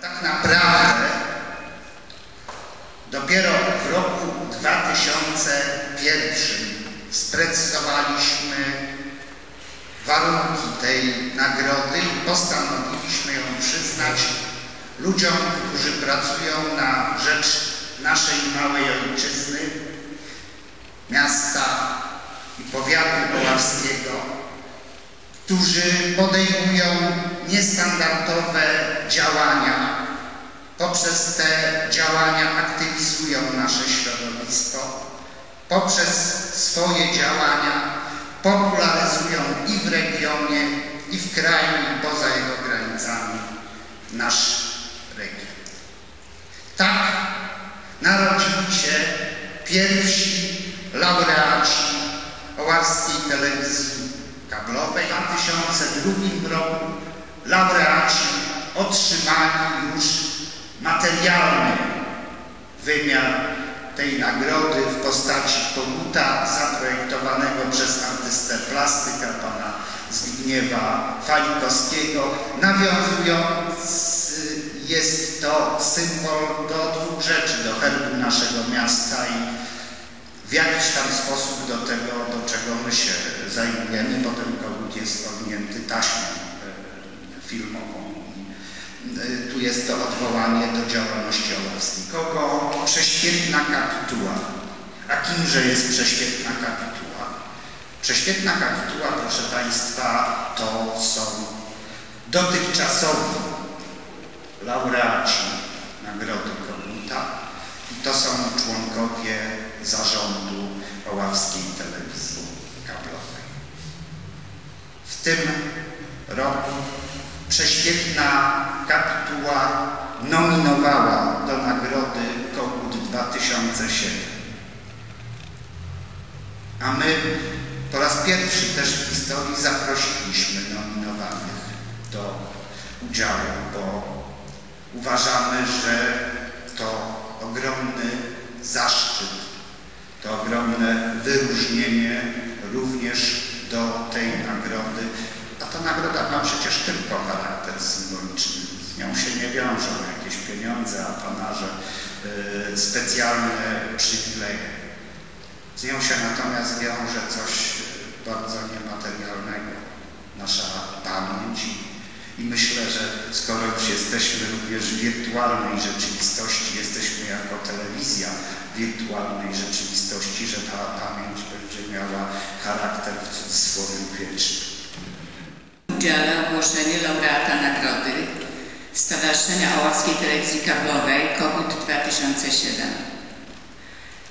Tak naprawdę dopiero w roku 2001 sprecyzowaliśmy warunki tej nagrody i postanowiliśmy ją przyznać ludziom, którzy pracują na rzecz naszej małej ojczyzny, miasta i powiatu oławskiego, którzy podejmują niestandardowe działania. Poprzez te działania aktywizują nasze środowisko. Poprzez swoje działania popularyzują i w regionie, i w kraju, i poza jego granicami nasz region. Tak narodzili się pierwsi laureaci Oławskiej Telewizji Kablowej. W 2002 roku laureaci otrzymali już materialny wymiar tej nagrody w postaci koguta zaprojektowanego przez artystę plastyka pana Zbigniewa Falikowskiego. Nawiązując jest to symbol do dwóch rzeczy, do herbu naszego miasta i w jakiś tam sposób do tego, do czego my się zajmujemy, bo ten kogut jest owinięty taśmą filmową. E, tu jest to odwołanie do działalności Oławskiej. Kogo prześwietna kapituła. A kimże jest prześwietna kapituła? Prześwietna kapituła, proszę Państwa, to są dotychczasowi laureaci Nagrody Koguta i to są członkowie zarządu Oławskiej Telewizji Kablowej. W tym roku prześwietna kapituła nominowała do nagrody Kogut 2007. A my po raz pierwszy też w historii zaprosiliśmy nominowanych do udziału, bo uważamy, że to ogromny zaszczyt, to ogromne wyróżnienie również do tej nagrody. A ta nagroda ma przecież tylko charakter symboliczny. Z nią się nie wiążą jakieś pieniądze, apanarze, yy, specjalne przywileje. Z nią się natomiast wiąże coś bardzo niematerialnego. Nasza pamięć i myślę, że skoro już jesteśmy również w wirtualnej rzeczywistości, jesteśmy jako telewizja wirtualnej rzeczywistości, że ta pamięć będzie miała charakter w cudzysłowie wieczny. Udziela ogłoszenie laureata nagrody Stowarzyszenia Oławskiej Telewizji Kablowej KOGUT 2007.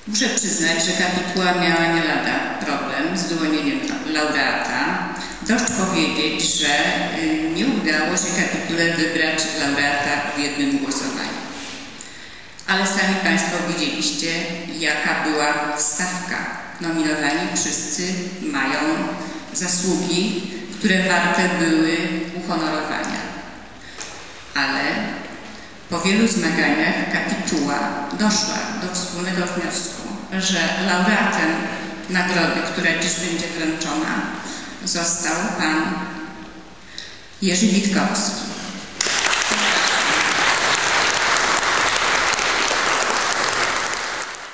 Muszę przyznać, że kapituła miała nie lada problem z wyłonieniem laureata. Dość powiedzieć, że y, nie udało się kapitule wybrać laureata w jednym głosowaniu. Ale sami Państwo widzieliście, jaka była stawka. Nominowani wszyscy mają zasługi, które warte były uhonorowania. Ale po wielu zmaganiach kapituła doszła do wspólnego wniosku, że laureatem nagrody, która dziś będzie wręczona, został pan Jerzy Witkowski.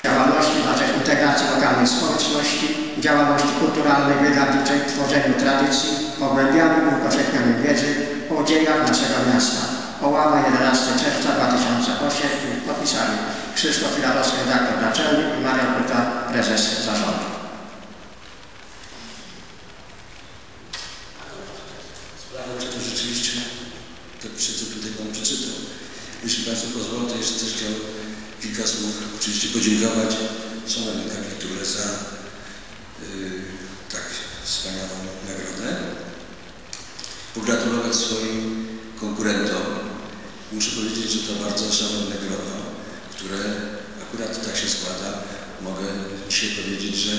działalności na rzecz integracji lokalnej społeczności, działalności kulturalnej, wydawniczej, tworzeniu tradycji, pogłębianiu i upowszechnianiu wiedzy o dziejach naszego miasta. Oława 11 czerwca 2008 podpisali Krzysztof Filarowski, redaktor naczelny i Marian Kuta, prezes zarządu. Sprawę, to rzeczywiście to co tutaj Pan przeczytał. Jeśli Państwo pozwolą, to jeszcze też chciał kilka słów oczywiście podziękować szanownej kapitule za yy, tak wspaniałą nagrodę. Pogratulować swoim konkurentom. Muszę powiedzieć, że to bardzo szanowne grono, które akurat tak się składa. Mogę dzisiaj powiedzieć, że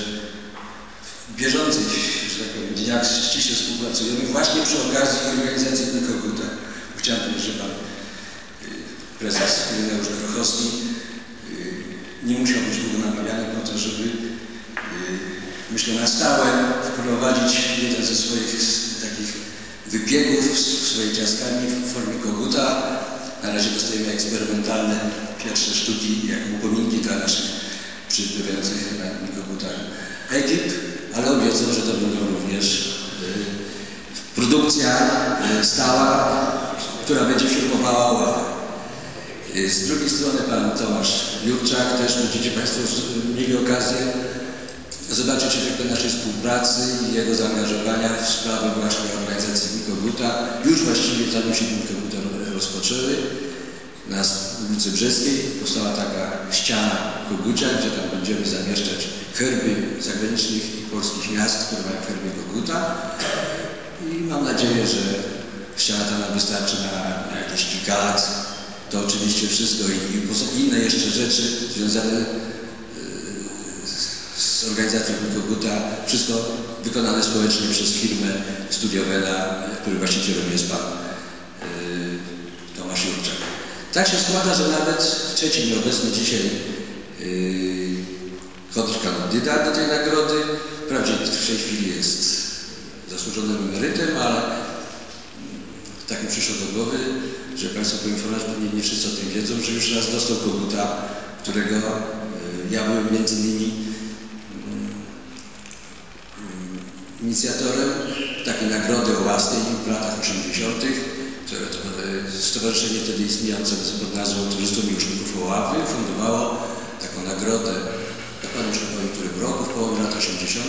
w bieżących, że tak powiem, dniach ściśle współpracujemy właśnie przy okazji organizacji tego koguta. Chciałem powiedzieć, że Pan y, prezes Ireneusz Grochowski y, nie musiał być długo namawiany po to, żeby y, myślę na stałe wprowadzić jeden ze swoich wybiegów w swojej ciaskami w formie koguta, Na razie dostajemy eksperymentalne pierwsze sztuki, jak upominki dla naszych przybywających na Nikobutach ekip, ale obiecam, że to będą również y, produkcja y, stała, która będzie filmowała ławę. Y, Z drugiej strony pan Tomasz Jurczak, też będziecie Państwo mieli okazję zobaczyć efekty naszej współpracy i jego zaangażowania w sprawy właśnie organizacji Nikoguta. Już właściwie tam się Nikoguta rozpoczęły. Na ulicy Brzeskiej powstała taka ściana Kogucia, gdzie tam będziemy zamieszczać herby zagranicznych i polskich miast, które mają herby Koguta. I mam nadzieję, że ściana ta wystarczy na, na jakieś kilka lat. To oczywiście wszystko i, i inne jeszcze rzeczy związane z organizacją Koguta, wszystko wykonane społecznie przez firmę Studiowela, której właścicielem jest pan y, Tomasz Jurczak. Tak się składa, że nawet trzeci nieobecny dzisiaj yy, kontrkandydat do tej nagrody, wprawdzie w tej chwili jest zasłużonym emerytem, ale tak mi przyszło do głowy, że Państwo poinformować pewnie nie wszyscy o tym wiedzą, że już raz dostał koguta, którego yy, ja byłem między innymi inicjatorem takiej nagrody ołasnej w latach 80., które to e, stowarzyszenie wtedy istniejące pod nazwą Turystów Miłośników Oławy fundowało taką nagrodę, dokładnie już nie powiem, którym roku, w połowie lat 80.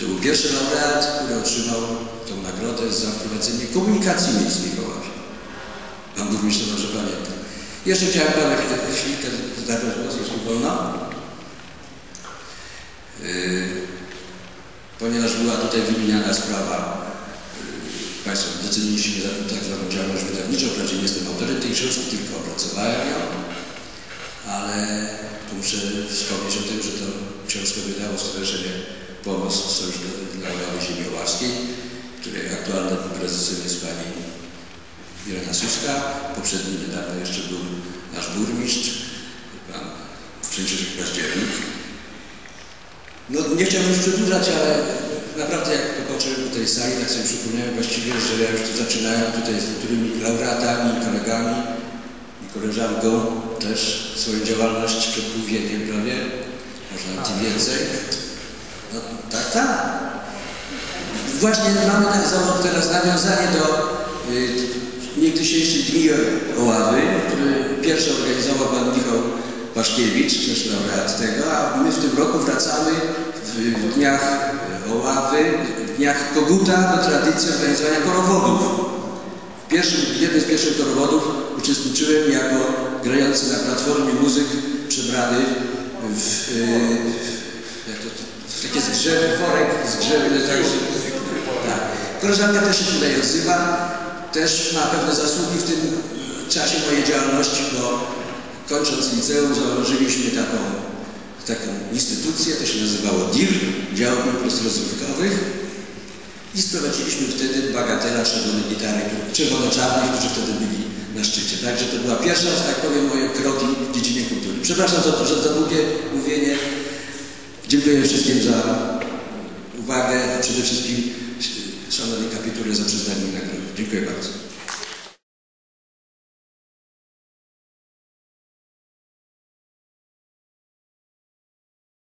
To był pierwszy laureat, który otrzymał tą nagrodę za wprowadzenie komunikacji miejskiej w Oławie. Pan burmistrz dobrze pamięta. Jeszcze chciałem Pana chwilkę zabrać głos, jeśli wolno. Yy, ponieważ była tutaj wymieniana sprawa, yy, Państwo doceniliście mnie za tak zwaną działalność wydawniczą, wprawdzie nie jestem autorem tej książki, tylko opracowałem ją, ale muszę wspomnieć o tym, że to książkę wydało Stowarzyszenie Pomoc Sojusz dla- Oławy Ziemi Oławskiej, której aktualnym prezesem jest pani Irena Suska, poprzedni niedawno jeszcze był nasz burmistrz, pan Przęciszek Październik. No nie chciałbym już przedłużać, ale naprawdę jak popatrzyłem po tej sali, tak sobie przypomniałem właściwie, że ja już tu zaczynałem tutaj z niektórymi laureatami, kolegami i koleżanką też swoją działalność przed pół wiekiem prawie, może nawet i więcej. No tak, tak. Właśnie mamy tak znowu teraz nawiązanie do y, niegdysiejszych dni Oławy, który pierwszy organizował pan Michał Paszkiewicz, też laureat tego, a my w tym roku wracamy w, w dniach Oławy, w dniach Koguta do tradycji organizowania korowodów. W, w jednym z pierwszych korowodów uczestniczyłem jako grający na platformie muzyk przebrany w, y, jak to, w takie zgrzewy, worek zgrzewy, tak, tak. Koleżanka też się tutaj odzywa, też ma pewne zasługi w tym czasie mojej działalności, bo kończąc liceum założyliśmy taką, taką instytucję, to się nazywało DIR, Dział Imprez Rozrywkowych i sprowadziliśmy wtedy bagatela czerwonej gitary, czerwono-czarnych, którzy wtedy byli na szczycie. Także to była pierwsza, że tak powiem, moje kroki w dziedzinie kultury. Przepraszam za, za, za długie mówienie. Dziękuję wszystkim za uwagę, a przede wszystkim Szanownej Kapitule za przyznanie nagrody. Dziękuję bardzo.